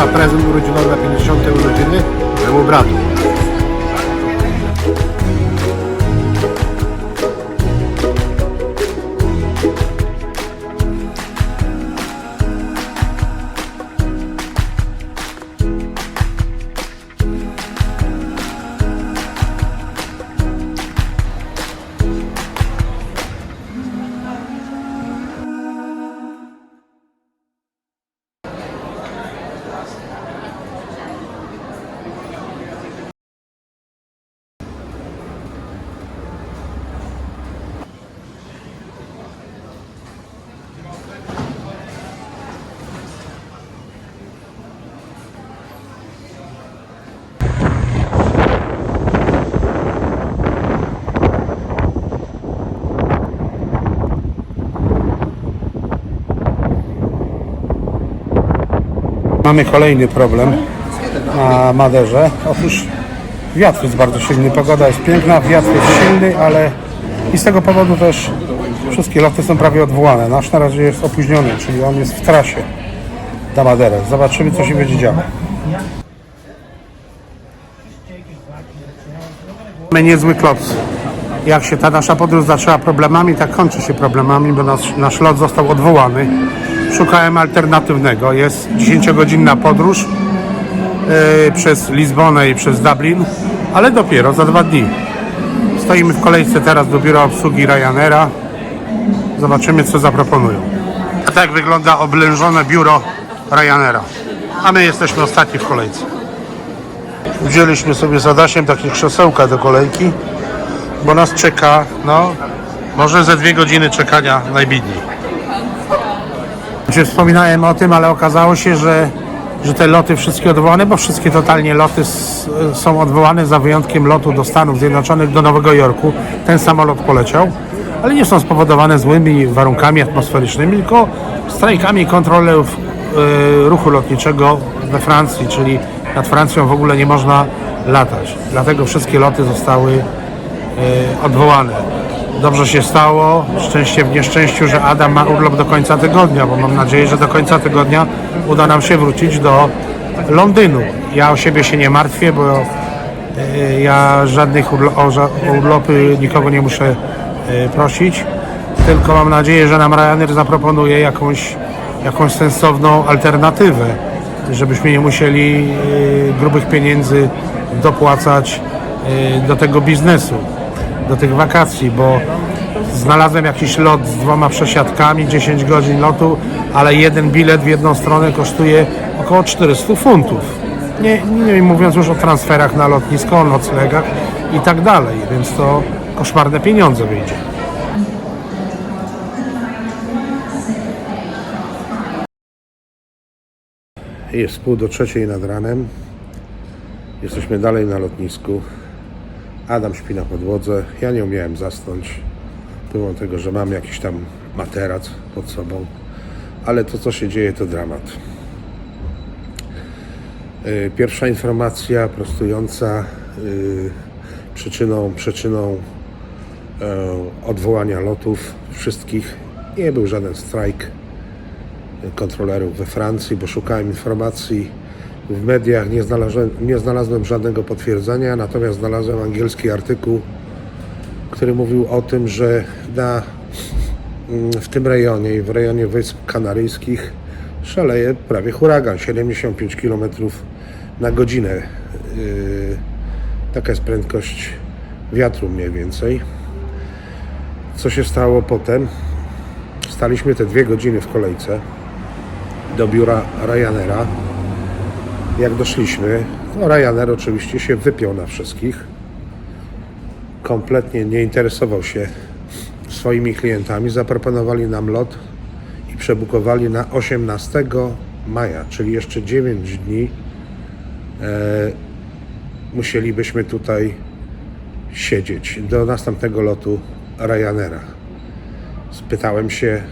zaprezent urodzinowy na 50 euro Mamy kolejny problem na Maderze. Otóż wiatr jest bardzo silny, pogoda jest piękna, wiatr jest silny, ale i z tego powodu też wszystkie loty są prawie odwołane. Nasz na razie jest opóźniony, czyli on jest w trasie na Maderę. Zobaczymy, co się będzie działo. Mamy niezły kloc. Jak się ta nasza podróż zaczęła problemami, tak kończy się problemami, bo nasz, nasz lot został odwołany. Szukałem alternatywnego. Jest 10-godzinna podróż yy, przez Lizbonę i przez Dublin, ale dopiero za dwa dni. Stoimy w kolejce teraz do biura obsługi Ryanaira. Zobaczymy, co zaproponują. A tak wygląda oblężone biuro Ryanaira. A my jesteśmy ostatni w kolejce. Wzięliśmy sobie z Adasiem takie krzesełka do kolejki, bo nas czeka, no, może ze dwie godziny czekania najbidniej. Znaczy, wspominałem o tym, ale okazało się, że, że te loty wszystkie odwołane, bo wszystkie totalnie loty s, są odwołane za wyjątkiem lotu do Stanów Zjednoczonych, do Nowego Jorku. Ten samolot poleciał, ale nie są spowodowane złymi warunkami atmosferycznymi, tylko strajkami kontrolerów e, ruchu lotniczego we Francji, czyli nad Francją w ogóle nie można latać. Dlatego wszystkie loty zostały e, odwołane. Dobrze się stało, szczęście w nieszczęściu, że Adam ma urlop do końca tygodnia, bo mam nadzieję, że do końca tygodnia uda nam się wrócić do Londynu. Ja o siebie się nie martwię, bo e, ja żadnych urlo- o, urlopy nikogo nie muszę e, prosić, tylko mam nadzieję, że nam Ryanair zaproponuje jakąś, jakąś sensowną alternatywę, żebyśmy nie musieli e, grubych pieniędzy dopłacać do tego biznesu do tych wakacji, bo znalazłem jakiś lot z dwoma przesiadkami, 10 godzin lotu, ale jeden bilet w jedną stronę kosztuje około 400 funtów. Nie, nie mówiąc już o transferach na lotnisko, o noclegach i tak dalej, więc to koszmarne pieniądze wyjdzie. Jest pół do trzeciej nad ranem. Jesteśmy dalej na lotnisku. Adam śpi na podłodze. Ja nie umiałem zasnąć, pomimo tego, że mam jakiś tam materac pod sobą. Ale to, co się dzieje, to dramat. Yy, Pierwsza informacja prostująca yy, przyczyną, przyczyną yy, odwołania lotów wszystkich nie był żaden strajk kontrolerów we Francji, bo szukałem informacji w mediach, nie znalazłem, nie znalazłem żadnego potwierdzenia, natomiast znalazłem angielski artykuł, który mówił o tym, że na, mm, w tym rejonie i w rejonie Wysp Kanaryjskich szaleje prawie huragan, 75 km na godzinę. Yy, taka jest prędkość wiatru mniej więcej. Co się stało potem? Staliśmy te dwie godziny w kolejce do biura Ryanaira. Jak doszliśmy, Ryanair oczywiście się wypiął na wszystkich. Kompletnie nie interesował się swoimi klientami. Zaproponowali nam lot i przebukowali na 18 maja, czyli jeszcze 9 dni. E, musielibyśmy tutaj siedzieć do następnego lotu Ryanaira. Spytałem się,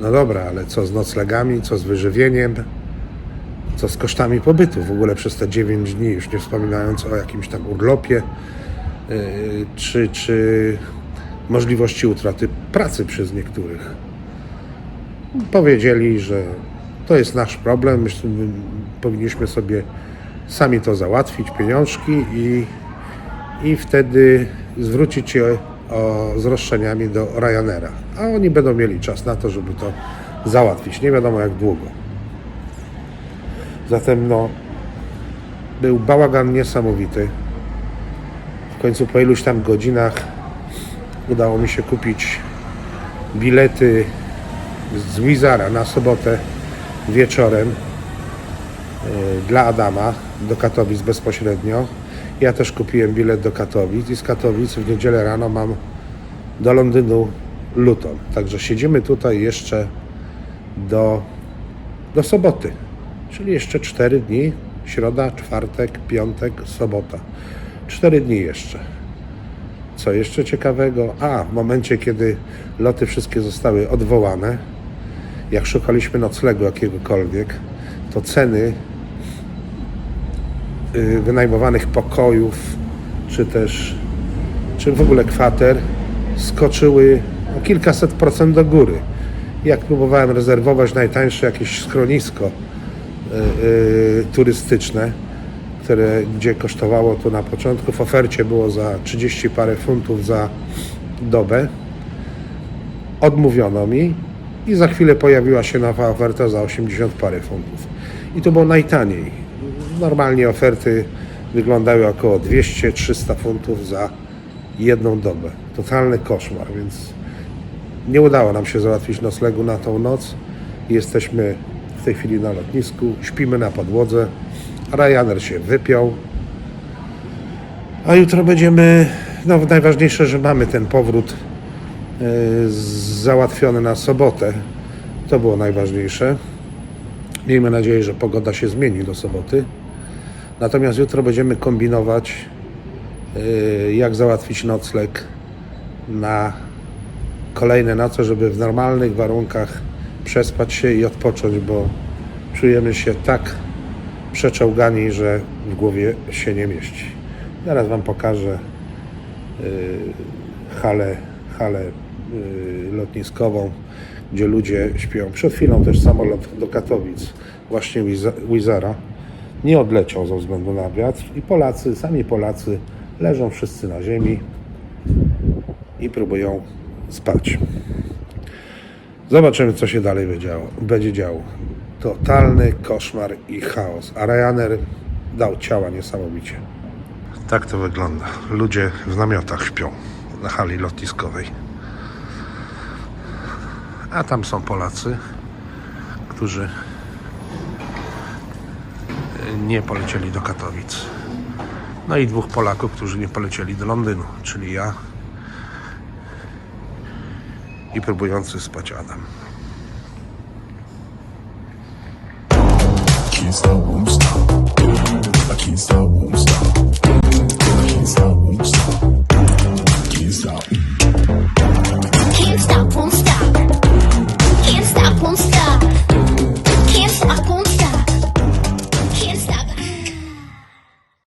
no dobra, ale co z noclegami, co z wyżywieniem, co z kosztami pobytu w ogóle przez te 9 dni, już nie wspominając o jakimś tam urlopie, yy, czy, czy możliwości utraty pracy przez niektórych. Powiedzieli, że To jest nasz problem. Że powinniśmy sobie sami to załatwić, pieniążki i, i wtedy zwrócić się o, z roszczeniami do Ryanaira. A oni będą mieli czas na to, żeby to załatwić. Nie wiadomo jak długo. Zatem no, był bałagan niesamowity. W końcu po iluś tam godzinach udało mi się kupić bilety z Wizara na sobotę wieczorem y, dla Adama do Katowic bezpośrednio. Ja też kupiłem bilet do Katowic i z Katowic w niedzielę rano mam do Londynu Luton. Także siedzimy tutaj jeszcze do, do soboty, czyli jeszcze 4 dni. Środa, czwartek, piątek, sobota. 4 dni jeszcze. Co jeszcze ciekawego? A, w momencie, kiedy loty wszystkie zostały odwołane, jak szukaliśmy noclegu jakiegokolwiek, to ceny y, wynajmowanych pokojów, czy też, czy w ogóle kwater skoczyły o kilkaset procent do góry. Jak próbowałem rezerwować najtańsze jakieś schronisko turystyczne, które, gdzie kosztowało to na początku w ofercie było za 30 parę funtów za dobę. Odmówiono mi i za chwilę pojawiła się nowa oferta za 80 parę funtów. I to było najtaniej. Normalnie oferty wyglądały około 200-300 funtów za jedną dobę. Totalny koszmar, więc nie udało nam się załatwić noclegu na tą noc. Jesteśmy tej chwili na lotnisku, śpimy na podłodze. Ryanair się wypiął. A jutro będziemy, no najważniejsze, że mamy ten powrót e, załatwiony na sobotę. To było najważniejsze. Miejmy nadzieję, że pogoda się zmieni do soboty. Natomiast jutro będziemy kombinować, e, jak załatwić nocleg na kolejne noce, żeby w normalnych warunkach przespać się i odpocząć, bo czujemy się tak przeczołgani, że w głowie się nie mieści. Zaraz Wam pokażę yy, halę, halę yy, lotniskową, gdzie ludzie śpią. Przed chwilą też samolot do Katowic, właśnie Wiza- Wizara, nie odleciał ze względu na wiatr i Polacy, sami Polacy leżą wszyscy na ziemi i próbują spać. Zobaczymy, co się dalej będzie działo. Będzie. Totalny koszmar i chaos. A Ryanair dał ciała niesamowicie. Tak to wygląda. Ludzie w namiotach śpią na hali lotniskowej. A tam są Polacy, którzy nie polecieli do Katowic. No i dwóch Polaków, którzy nie polecieli do Londynu, czyli ja i próbujący spać Adam. I can't stop, won't stop. I can't stop, won't stop.